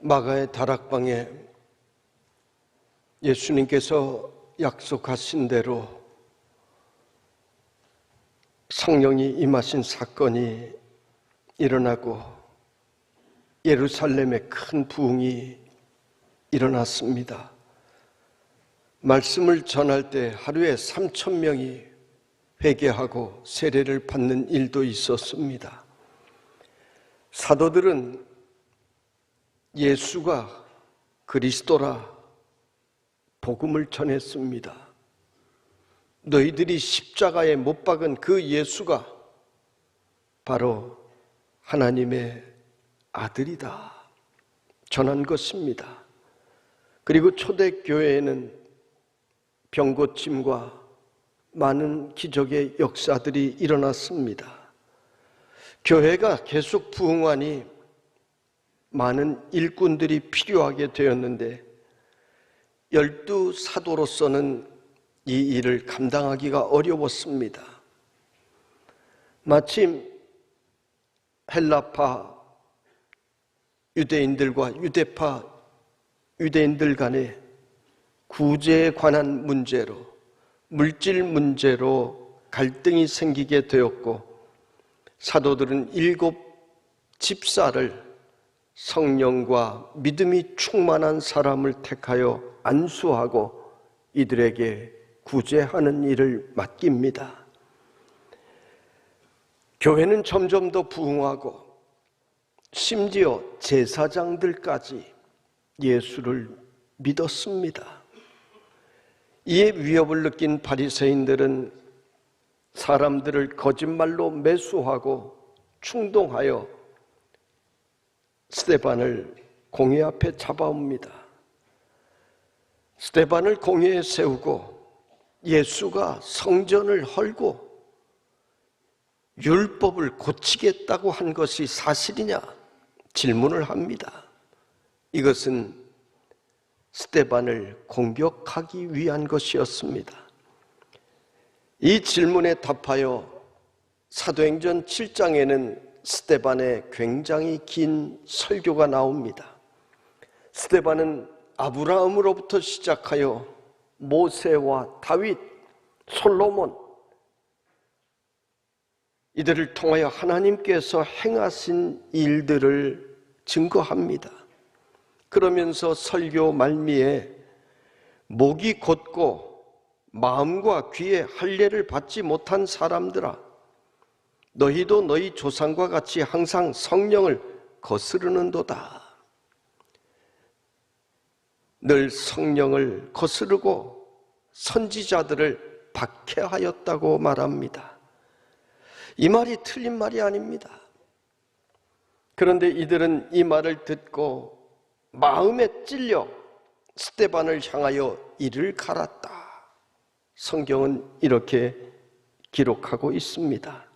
마가의 다락방에 예수님께서 약속하신 대로 성령이 임하신 사건이 일어나고 예루살렘에 큰 부흥이 일어났습니다. 말씀을 전할 때 하루에 3천 명이 회개하고 세례를 받는 일도 있었습니다. 사도들은 예수가 그리스도라 복음을 전했습니다. 너희들이 십자가에 못 박은 그 예수가 바로 하나님의 아들이다. 전한 것입니다. 그리고 초대교회에는 병고침과 많은 기적의 역사들이 일어났습니다. 교회가 계속 부흥하니 많은 일꾼들이 필요하게 되었는데 열두 사도로서는 이 일을 감당하기가 어려웠습니다. 마침 헬라파 유대인들과 유대파 유대인들 간에 구제에 관한 문제로 물질 문제로 갈등이 생기게 되었고 사도들은 일곱 집사를 성령과 믿음이 충만한 사람을 택하여 안수하고 이들에게 구제하는 일을 맡깁니다. 교회는 점점 더 부흥하고 심지어 제사장들까지 예수를 믿었습니다. 이에 위협을 느낀 바리새인들은 사람들을 거짓말로 매수하고 충동하여 스테반을 공회 앞에 잡아옵니다. 스테반을 공회에 세우고 예수가 성전을 헐고 율법을 고치겠다고 한 것이 사실이냐 질문을 합니다. 이것은 스테반을 공격하기 위한 것이었습니다. 이 질문에 답하여 사도행전 7장에는 스테반의 굉장히 긴 설교가 나옵니다. 스테반은 아브라함으로부터 시작하여 모세와 다윗, 솔로몬 이들을 통하여 하나님께서 행하신 일들을 증거합니다. 그러면서 설교 말미에 목이 곧고 마음과 귀에 할례를 받지 못한 사람들아 너희도 너희 조상과 같이 항상 성령을 거스르는도다. 늘 성령을 거스르고 선지자들을 박해하였다고 말합니다. 이 말이 틀린 말이 아닙니다. 그런데 이들은 이 말을 듣고 마음에 찔려 스테반을 향하여 이를 갈았다. 성경은 이렇게 기록하고 있습니다.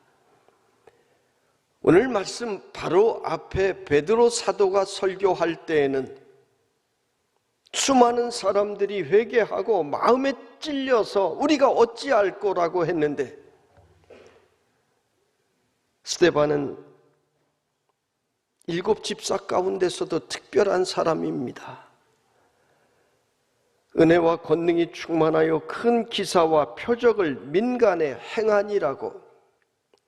오늘 말씀 바로 앞에 베드로 사도가 설교할 때에는 수많은 사람들이 회개하고 마음에 찔려서 우리가 어찌할 거라고 했는데 스테반은 일곱 집사 가운데서도 특별한 사람입니다. 은혜와 권능이 충만하여 큰 기사와 표적을 민간에 행하니라고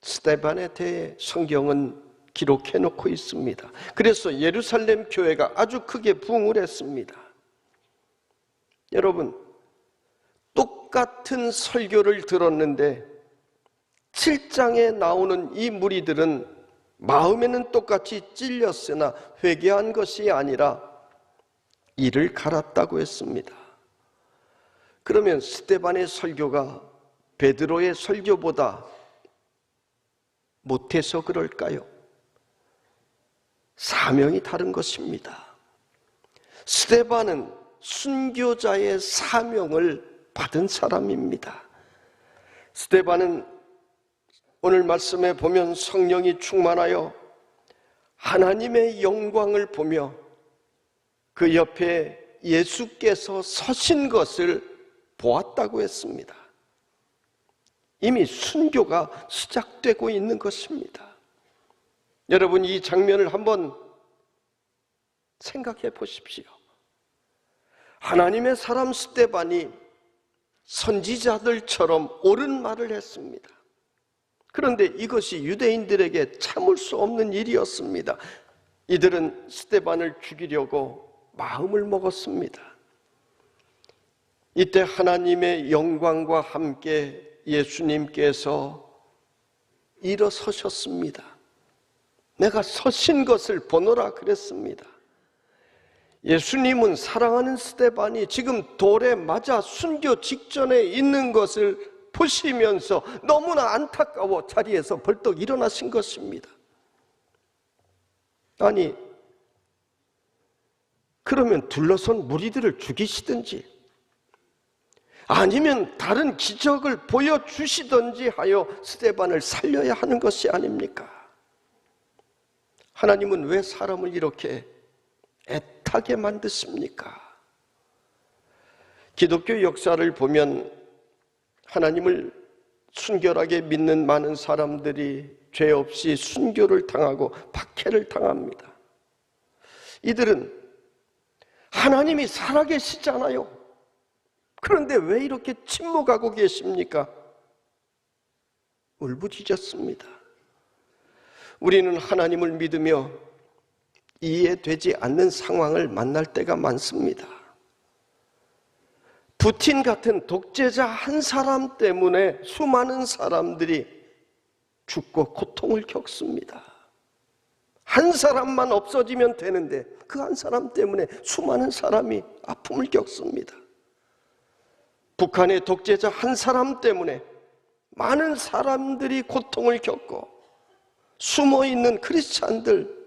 스테반에 대해 성경은 기록해 놓고 있습니다. 그래서 예루살렘 교회가 아주 크게 부흥을 했습니다. 여러분, 똑같은 설교를 들었는데 7장에 나오는 이 무리들은 마음에는 똑같이 찔렸으나 회개한 것이 아니라 이를 갈았다고 했습니다. 그러면 스테반의 설교가 베드로의 설교보다 못해서 그럴까요? 사명이 다른 것입니다. 스테반은 순교자의 사명을 받은 사람입니다. 스테반은 오늘 말씀에 보면 성령이 충만하여 하나님의 영광을 보며 그 옆에 예수께서 서신 것을 보았다고 했습니다. 이미 순교가 시작되고 있는 것입니다. 여러분 이 장면을 한번 생각해 보십시오. 하나님의 사람 스테반이 선지자들처럼 옳은 말을 했습니다. 그런데 이것이 유대인들에게 참을 수 없는 일이었습니다. 이들은 스테반을 죽이려고 마음을 먹었습니다. 이때 하나님의 영광과 함께 예수님께서 일어서셨습니다. 내가 서신 것을 보노라 그랬습니다. 예수님은 사랑하는 스테반이 지금 돌에 맞아 순교 직전에 있는 것을 보시면서 너무나 안타까워 자리에서 벌떡 일어나신 것입니다. 아니, 그러면 둘러선 무리들을 죽이시든지 아니면 다른 기적을 보여주시든지 하여 스테반을 살려야 하는 것이 아닙니까? 하나님은 왜 사람을 이렇게 애타게 만드십니까? 기독교 역사를 보면 하나님을 순결하게 믿는 많은 사람들이 죄 없이 순교를 당하고 박해를 당합니다. 이들은 하나님이 살아계시잖아요. 그런데 왜 이렇게 침묵하고 계십니까? 울부짖었습니다. 우리는 하나님을 믿으며 이해되지 않는 상황을 만날 때가 많습니다. 부틴 같은 독재자 한 사람 때문에 수많은 사람들이 죽고 고통을 겪습니다. 한 사람만 없어지면 되는데 그 한 사람 때문에 수많은 사람이 아픔을 겪습니다. 북한의 독재자 한 사람 때문에 많은 사람들이 고통을 겪고 숨어 있는 크리스찬들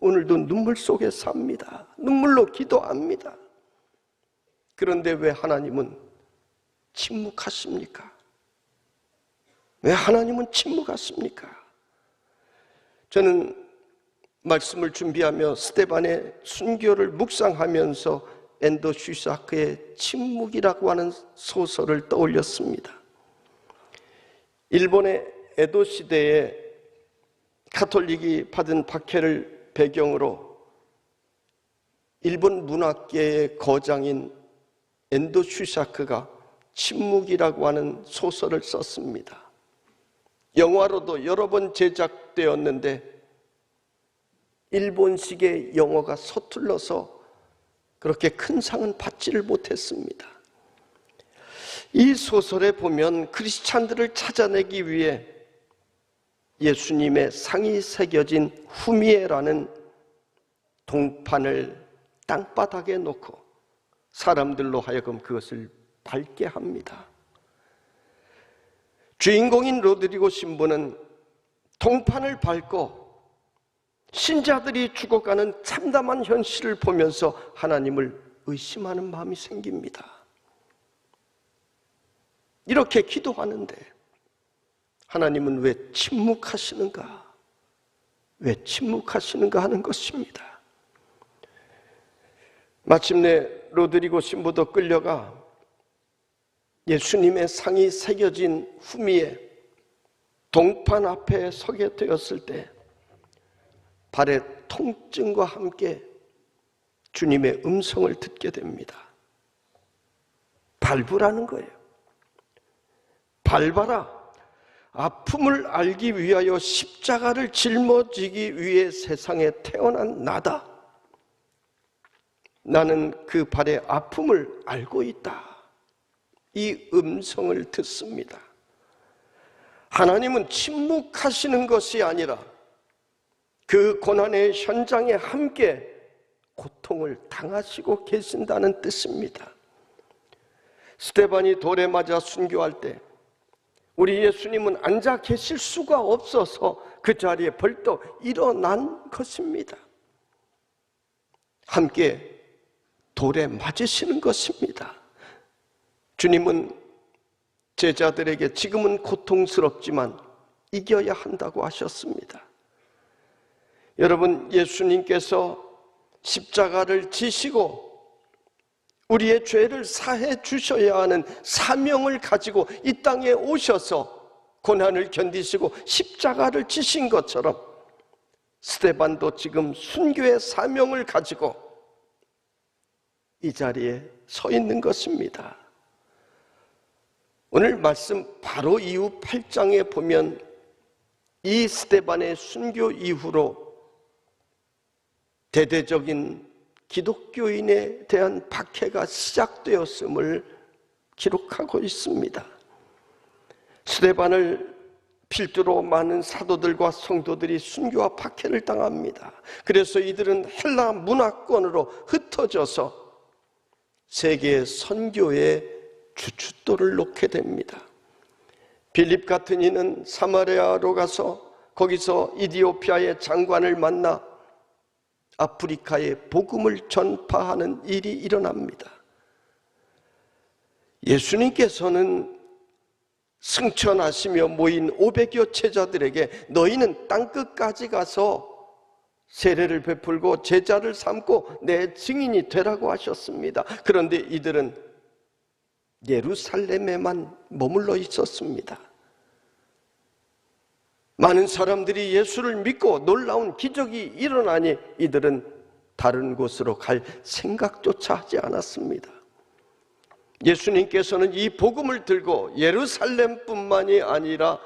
오늘도 눈물 속에 삽니다. 눈물로 기도합니다. 그런데 왜 하나님은 침묵하십니까? 왜 하나님은 침묵하십니까? 저는 말씀을 준비하며 스테반의 순교를 묵상하면서 엔도 슈사크의 침묵이라고 하는 소설을 떠올렸습니다. 일본의 에도 시대에 카톨릭이 받은 박해를 배경으로 일본 문학계의 거장인 엔도 슈사크가 침묵이라고 하는 소설을 썼습니다. 영화로도 여러 번 제작되었는데 일본식의 영어가 서툴러서 그렇게 큰 상은 받지를 못했습니다. 이 소설에 보면 크리스찬들을 찾아내기 위해 예수님의 상이 새겨진 후미에라는 동판을 땅바닥에 놓고 사람들로 하여금 그것을 밟게 합니다. 주인공인 로드리고 신부는 동판을 밟고 신자들이 죽어가는 참담한 현실을 보면서 하나님을 의심하는 마음이 생깁니다. 이렇게 기도하는데 하나님은 왜 침묵하시는가? 왜 침묵하시는가 하는 것입니다. 마침내 로드리고 신부도 끌려가 예수님의 상이 새겨진 후미에 동판 앞에 서게 되었을 때 발의 통증과 함께 주님의 음성을 듣게 됩니다. 밟으라는 거예요. 밟아라. 아픔을 알기 위하여 십자가를 짊어지기 위해 세상에 태어난 나다. 나는 그 발의 아픔을 알고 있다. 이 음성을 듣습니다. 하나님은 침묵하시는 것이 아니라 그 고난의 현장에 함께 고통을 당하시고 계신다는 뜻입니다. 스테반이 돌에 맞아 순교할 때 우리 예수님은 앉아 계실 수가 없어서 그 자리에 벌떡 일어난 것입니다. 함께 돌에 맞으시는 것입니다. 주님은 제자들에게 지금은 고통스럽지만 이겨야 한다고 하셨습니다. 여러분, 예수님께서 십자가를 지시고 우리의 죄를 사해 주셔야 하는 사명을 가지고 이 땅에 오셔서 고난을 견디시고 십자가를 지신 것처럼 스테반도 지금 순교의 사명을 가지고 이 자리에 서 있는 것입니다. 오늘 말씀 바로 이후 8장에 보면 이 스테반의 순교 이후로 대대적인 기독교인에 대한 박해가 시작되었음을 기록하고 있습니다. 스테반을 필두로 많은 사도들과 성도들이 순교와 박해를 당합니다. 그래서 이들은 헬라 문화권으로 흩어져서 세계 선교의 주춧돌을 놓게 됩니다. 빌립 같은 이는 사마리아로 가서 거기서 이디오피아의 장관을 만나 아프리카에 복음을 전파하는 일이 일어납니다. 예수님께서는 승천하시며 모인 500여 제자들에게 너희는 땅끝까지 가서 세례를 베풀고 제자를 삼고 내 증인이 되라고 하셨습니다. 그런데 이들은 예루살렘에만 머물러 있었습니다. 많은 사람들이 예수를 믿고 놀라운 기적이 일어나니 이들은 다른 곳으로 갈 생각조차 하지 않았습니다. 예수님께서는 이 복음을 들고 예루살렘뿐만이 아니라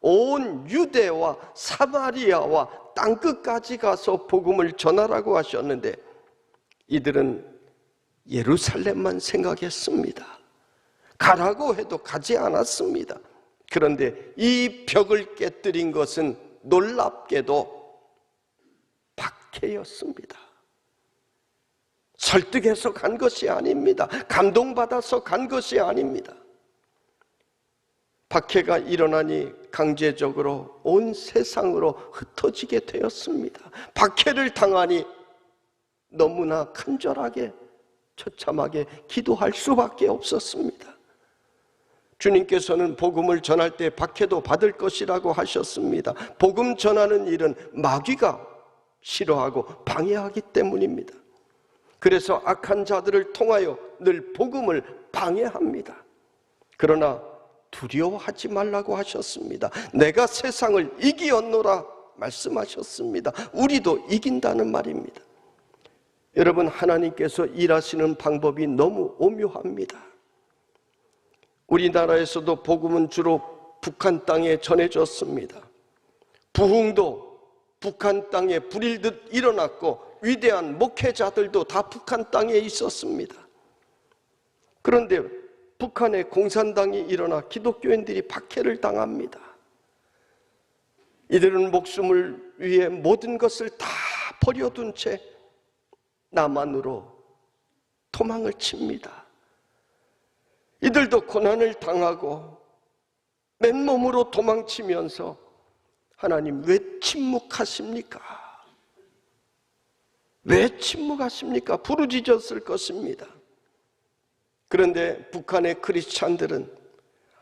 온 유대와 사마리아와 땅끝까지 가서 복음을 전하라고 하셨는데 이들은 예루살렘만 생각했습니다. 가라고 해도 가지 않았습니다. 그런데 이 벽을 깨뜨린 것은 놀랍게도 박해였습니다. 설득해서 간 것이 아닙니다. 감동받아서 간 것이 아닙니다. 박해가 일어나니 강제적으로 온 세상으로 흩어지게 되었습니다. 박해를 당하니 너무나 간절하게 처참하게 기도할 수밖에 없었습니다. 주님께서는 복음을 전할 때 박해도 받을 것이라고 하셨습니다. 복음 전하는 일은 마귀가 싫어하고 방해하기 때문입니다. 그래서 악한 자들을 통하여 늘 복음을 방해합니다. 그러나 두려워하지 말라고 하셨습니다. 내가 세상을 이기었노라 말씀하셨습니다. 우리도 이긴다는 말입니다. 여러분, 하나님께서 일하시는 방법이 너무 오묘합니다. 우리나라에서도 복음은 주로 북한 땅에 전해졌습니다. 부흥도 북한 땅에 불일 듯 일어났고 위대한 목회자들도 다 북한 땅에 있었습니다. 그런데 북한에 공산당이 일어나 기독교인들이 박해를 당합니다. 이들은 목숨을 위해 모든 것을 다 버려둔 채 남한으로 도망을 칩니다. 이들도 고난을 당하고 맨몸으로 도망치면서 하나님 왜 침묵하십니까? 왜 침묵하십니까? 부르짖었을 것입니다. 그런데 북한의 크리스찬들은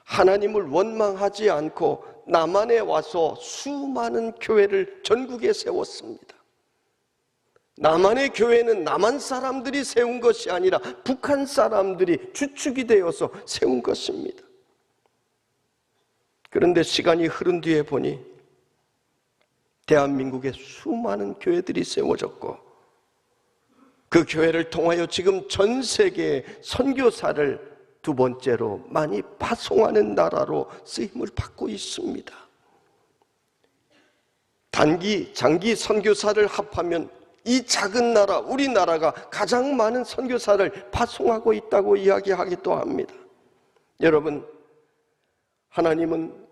하나님을 원망하지 않고 남한에 와서 수많은 교회를 전국에 세웠습니다. 남한의 교회는 남한 사람들이 세운 것이 아니라 북한 사람들이 주축이 되어서 세운 것입니다. 그런데 시간이 흐른 뒤에 보니 대한민국에 수많은 교회들이 세워졌고 그 교회를 통하여 지금 전 세계에 선교사를 두 번째로 많이 파송하는 나라로 쓰임을 받고 있습니다. 단기, 장기 선교사를 합하면 이 작은 나라, 우리나라가 가장 많은 선교사를 파송하고 있다고 이야기하기도 합니다. 여러분, 하나님은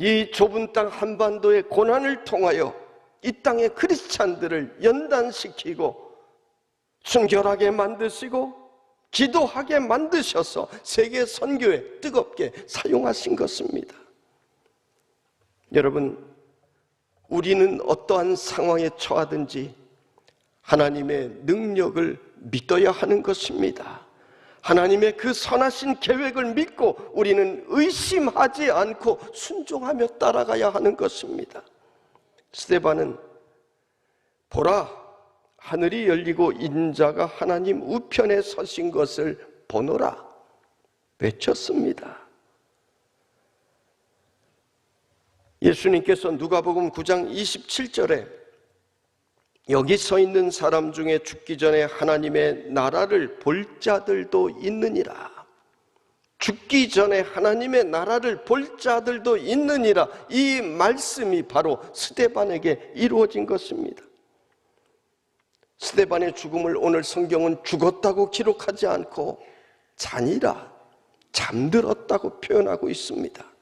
이 좁은 땅 한반도의 고난을 통하여 이 땅의 크리스찬들을 연단시키고 순결하게 만드시고 기도하게 만드셔서 세계 선교에 뜨겁게 사용하신 것입니다. 여러분, 우리는 어떠한 상황에 처하든지 하나님의 능력을 믿어야 하는 것입니다. 하나님의 그 선하신 계획을 믿고 우리는 의심하지 않고 순종하며 따라가야 하는 것입니다. 스테반은 보라 하늘이 열리고 인자가 하나님 우편에 서신 것을 보노라 외쳤습니다. 예수님께서 누가복음 9장 27절에 여기 서 있는 사람 중에 죽기 전에 하나님의 나라를 볼 자들도 있느니라. 죽기 전에 하나님의 나라를 볼 자들도 있느니라. 이 말씀이 바로 스테반에게 이루어진 것입니다. 스테반의 죽음을 오늘 성경은 죽었다고 기록하지 않고 잔이라 잠들었다고 표현하고 있습니다.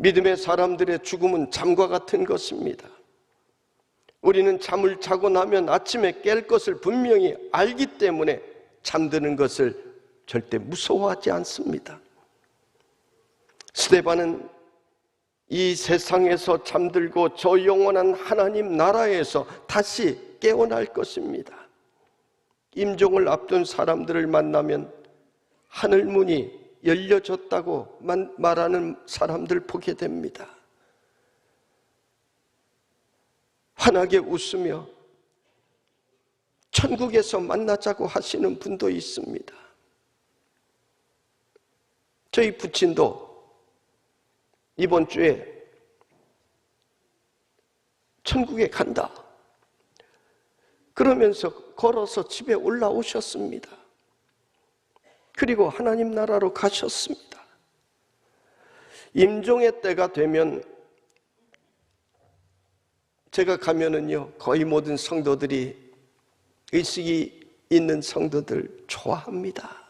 믿음의 사람들의 죽음은 잠과 같은 것입니다. 우리는 잠을 자고 나면 아침에 깰 것을 분명히 알기 때문에 잠드는 것을 절대 무서워하지 않습니다. 스테반은 이 세상에서 잠들고 저 영원한 하나님 나라에서 다시 깨어날 것입니다. 임종을 앞둔 사람들을 만나면 하늘 문이 열려졌다고 말하는 사람들 보게 됩니다. 환하게 웃으며 천국에서 만나자고 하시는 분도 있습니다. 저희 부친도 이번 주에 천국에 간다. 그러면서 걸어서 집에 올라오셨습니다. 그리고 하나님 나라로 가셨습니다. 임종의 때가 되면 제가 가면은요, 거의 모든 성도들이 의식이 있는 성도들 좋아합니다.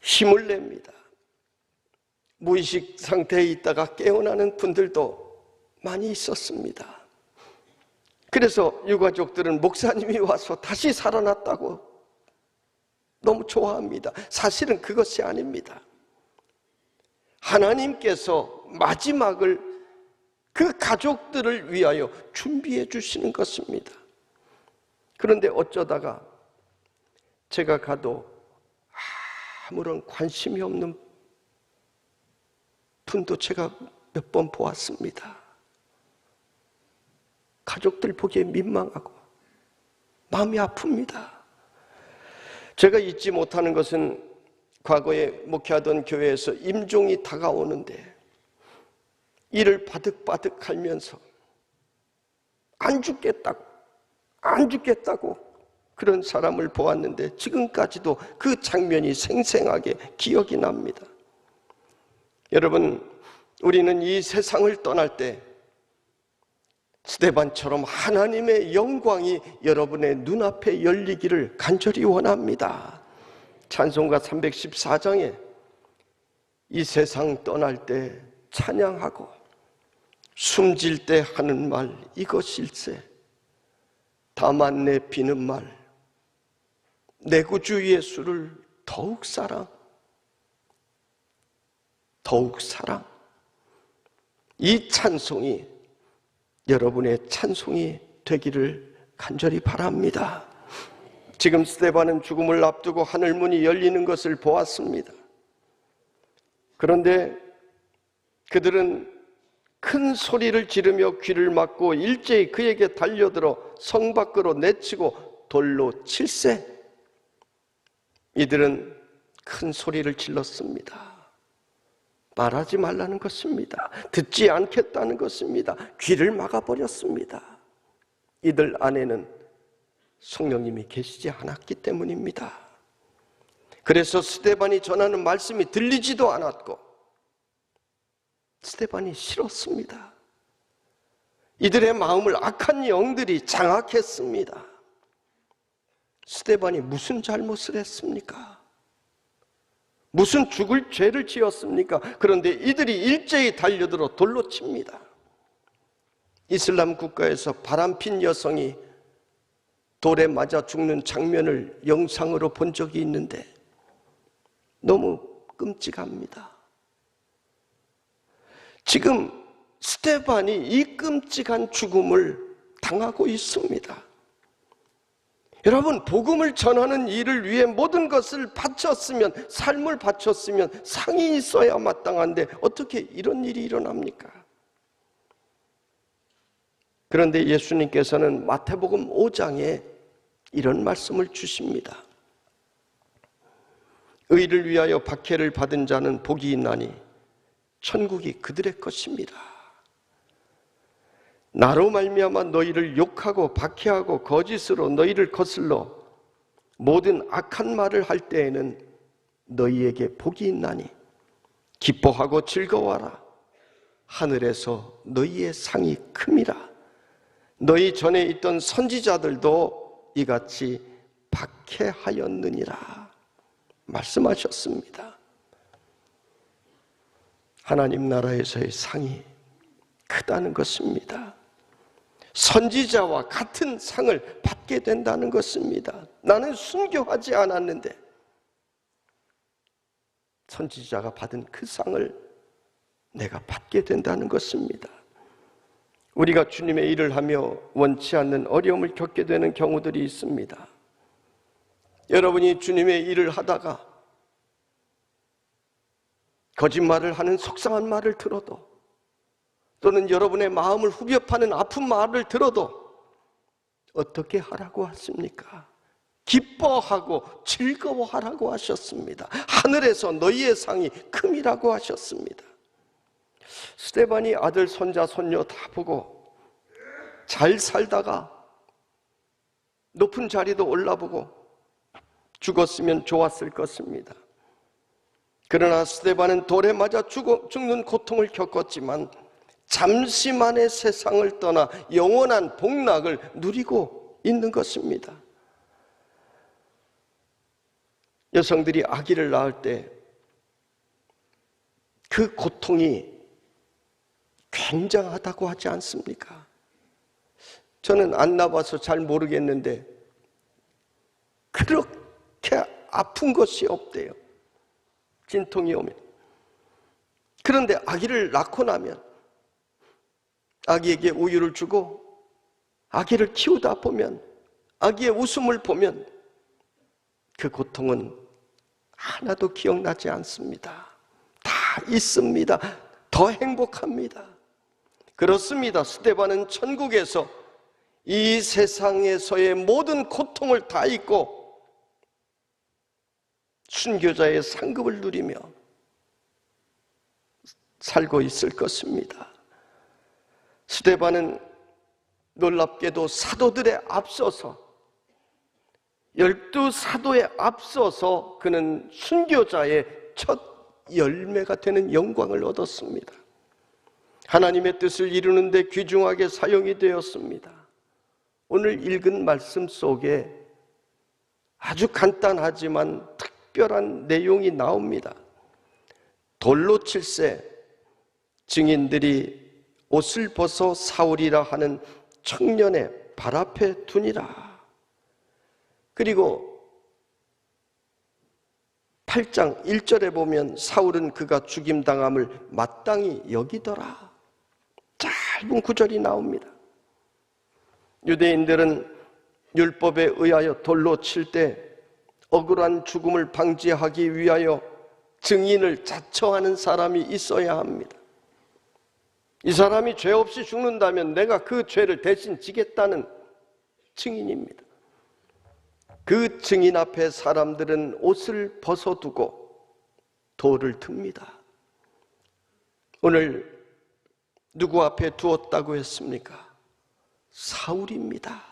힘을 냅니다. 무의식 상태에 있다가 깨어나는 분들도 많이 있었습니다. 그래서 유가족들은 목사님이 와서 다시 살아났다고 너무 좋아합니다. 사실은 그것이 아닙니다. 하나님께서 마지막을 그 가족들을 위하여 준비해 주시는 것입니다. 그런데 어쩌다가 제가 가도 아무런 관심이 없는 분도 제가 몇 번 보았습니다. 가족들 보기에 민망하고 마음이 아픕니다. 제가 잊지 못하는 것은 과거에 목회하던 교회에서 임종이 다가오는데 이를 바득바득 할면서 안 죽겠다고, 안 죽겠다고 그런 사람을 보았는데 지금까지도 그 장면이 생생하게 기억이 납니다. 여러분, 우리는 이 세상을 떠날 때 스테반처럼 하나님의 영광이 여러분의 눈앞에 열리기를 간절히 원합니다. 찬송가 314장에 이 세상 떠날 때 찬양하고 숨질 때 하는 말 이것일세 다만 내 비는 말 내 구주 예수를 더욱 사랑 더욱 사랑 이 찬송이 여러분의 찬송이 되기를 간절히 바랍니다. 지금 스테반은 죽음을 앞두고 하늘 문이 열리는 것을 보았습니다. 그런데 그들은 큰 소리를 지르며 귀를 막고 일제히 그에게 달려들어 성 밖으로 내치고 돌로 칠세. 이들은 큰 소리를 질렀습니다. 말하지 말라는 것입니다. 듣지 않겠다는 것입니다. 귀를 막아버렸습니다. 이들 안에는 성령님이 계시지 않았기 때문입니다. 그래서 스테반이 전하는 말씀이 들리지도 않았고, 스테반이 싫었습니다. 이들의 마음을 악한 영들이 장악했습니다. 스테반이 무슨 잘못을 했습니까? 무슨 죽을 죄를 지었습니까? 그런데 이들이 일제히 달려들어 돌로 칩니다. 이슬람 국가에서 바람핀 여성이 돌에 맞아 죽는 장면을 영상으로 본 적이 있는데 너무 끔찍합니다. 지금 스테반이 이 끔찍한 죽음을 당하고 있습니다. 여러분, 복음을 전하는 일을 위해 모든 것을 바쳤으면, 삶을 바쳤으면 상이 있어야 마땅한데 어떻게 이런 일이 일어납니까? 그런데 예수님께서는 마태복음 5장에 이런 말씀을 주십니다. 의를 위하여 박해를 받은 자는 복이 있나니 천국이 그들의 것입니다. 나로 말미암아 너희를 욕하고 박해하고 거짓으로 너희를 거슬러 모든 악한 말을 할 때에는 너희에게 복이 있나니 기뻐하고 즐거워하라 하늘에서 너희의 상이 큼이라 너희 전에 있던 선지자들도 이같이 박해하였느니라 말씀하셨습니다. 하나님 나라에서의 상이 크다는 것입니다. 선지자와 같은 상을 받게 된다는 것입니다. 나는 순교하지 않았는데 선지자가 받은 그 상을 내가 받게 된다는 것입니다. 우리가 주님의 일을 하며 원치 않는 어려움을 겪게 되는 경우들이 있습니다. 여러분이 주님의 일을 하다가 거짓말을 하는 속상한 말을 들어도 또는 여러분의 마음을 후벼 파는 아픈 말을 들어도 어떻게 하라고 하십니까? 기뻐하고 즐거워하라고 하셨습니다. 하늘에서 너희의 상이 큼이라고 하셨습니다. 스테반이 아들, 손자, 손녀 다 보고 잘 살다가 높은 자리도 올라보고 죽었으면 좋았을 것입니다. 그러나 스테반은 돌에 맞아 죽어, 죽는 고통을 겪었지만 잠시만의 세상을 떠나 영원한 복락을 누리고 있는 것입니다. 여성들이 아기를 낳을 때 그 고통이 굉장하다고 하지 않습니까? 저는 안 나봐서 잘 모르겠는데 그렇게 아픈 것이 없대요. 진통이 오면. 그런데 아기를 낳고 나면 아기에게 우유를 주고 아기를 키우다 보면 아기의 웃음을 보면 그 고통은 하나도 기억나지 않습니다. 다 있습니다. 더 행복합니다. 그렇습니다. 스테반은 천국에서 이 세상에서의 모든 고통을 다 잊고 순교자의 상급을 누리며 살고 있을 것입니다. 스테반은 놀랍게도 사도들의 앞서서 열두 사도에 앞서서 그는 순교자의 첫 열매가 되는 영광을 얻었습니다. 하나님의 뜻을 이루는데 귀중하게 사용이 되었습니다. 오늘 읽은 말씀 속에 아주 간단하지만 특별한 내용이 나옵니다. 돌로 칠세 증인들이 옷을 벗어 사울이라 하는 청년의 발 앞에 두니라. 그리고 8장 1절에 보면 사울은 그가 죽임당함을 마땅히 여기더라. 짧은 구절이 나옵니다. 유대인들은 율법에 의하여 돌로 칠 때 억울한 죽음을 방지하기 위하여 증인을 자처하는 사람이 있어야 합니다. 이 사람이 죄 없이 죽는다면 내가 그 죄를 대신 지겠다는 증인입니다. 그 증인 앞에 사람들은 옷을 벗어두고 돌을 듭니다. 오늘 누구 앞에 두었다고 했습니까? 사울입니다.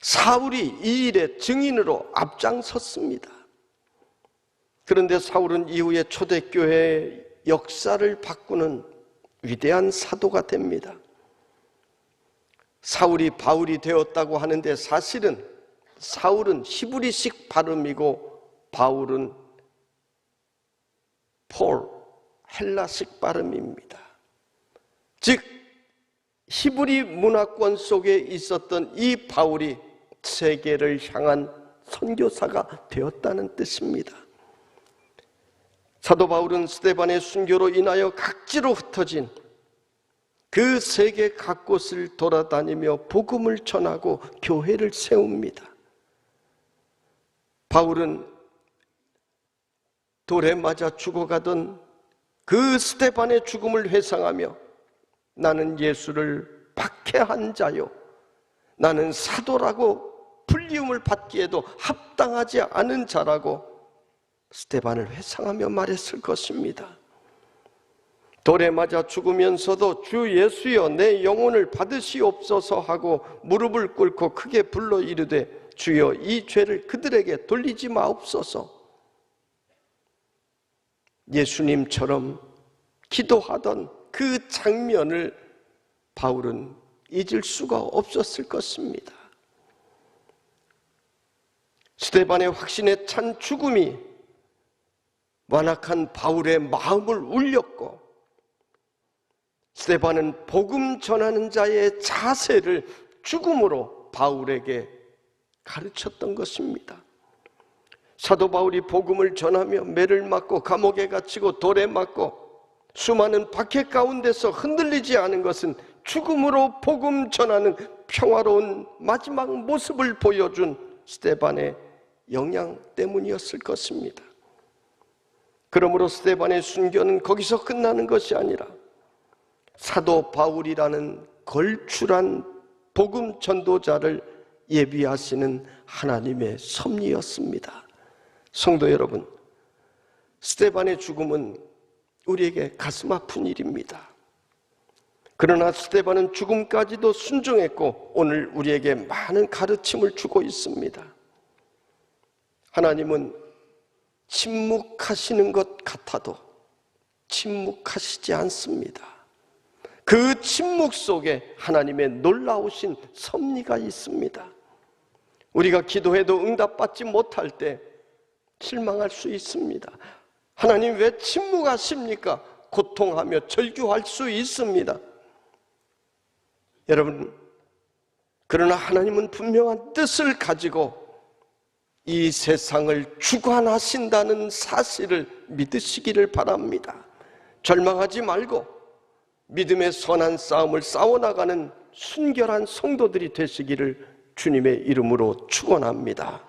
사울이 이 일의 증인으로 앞장섰습니다. 그런데 사울은 이후에 초대교회의 역사를 바꾸는 위대한 사도가 됩니다. 사울이 바울이 되었다고 하는데 사실은 사울은 히브리식 발음이고 바울은 폴 헬라식 발음입니다. 즉 히브리 문화권 속에 있었던 이 바울이 세계를 향한 선교사가 되었다는 뜻입니다. 사도 바울은 스테반의 순교로 인하여 각지로 흩어진 그 세계 각곳을 돌아다니며 복음을 전하고 교회를 세웁니다. 바울은 돌에 맞아 죽어가던 그 스테반의 죽음을 회상하며 나는 예수를 박해한 자요. 나는 사도라고 불리움을 받기에도 합당하지 않은 자라고 스테반을 회상하며 말했을 것입니다. 돌에 맞아 죽으면서도 주 예수여 내 영혼을 받으시옵소서 하고 무릎을 꿇고 크게 불러 이르되 주여 이 죄를 그들에게 돌리지 마옵소서. 예수님처럼 기도하던 그 장면을 바울은 잊을 수가 없었을 것입니다. 스테반의 확신에 찬 죽음이 완악한 바울의 마음을 울렸고 스테반은 복음 전하는 자의 자세를 죽음으로 바울에게 가르쳤던 것입니다. 사도 바울이 복음을 전하며 매를 맞고 감옥에 갇히고 돌에 맞고 수많은 박해 가운데서 흔들리지 않은 것은 죽음으로 복음 전하는 평화로운 마지막 모습을 보여준 스테반의 영향 때문이었을 것입니다. 그러므로 스테반의 순교는 거기서 끝나는 것이 아니라 사도 바울이라는 걸출한 복음 전도자를 예비하시는 하나님의 섭리였습니다. 성도 여러분, 스테반의 죽음은 우리에게 가슴 아픈 일입니다. 그러나 스테반은 죽음까지도 순종했고 오늘 우리에게 많은 가르침을 주고 있습니다. 하나님은 침묵하시는 것 같아도 침묵하시지 않습니다. 그 침묵 속에 하나님의 놀라우신 섭리가 있습니다. 우리가 기도해도 응답받지 못할 때 실망할 수 있습니다. 하나님 왜 침묵하십니까? 고통하며 절규할 수 있습니다. 여러분, 그러나 하나님은 분명한 뜻을 가지고 이 세상을 주관하신다는 사실을 믿으시기를 바랍니다. 절망하지 말고 믿음의 선한 싸움을 싸워나가는 순결한 성도들이 되시기를 주님의 이름으로 축원합니다.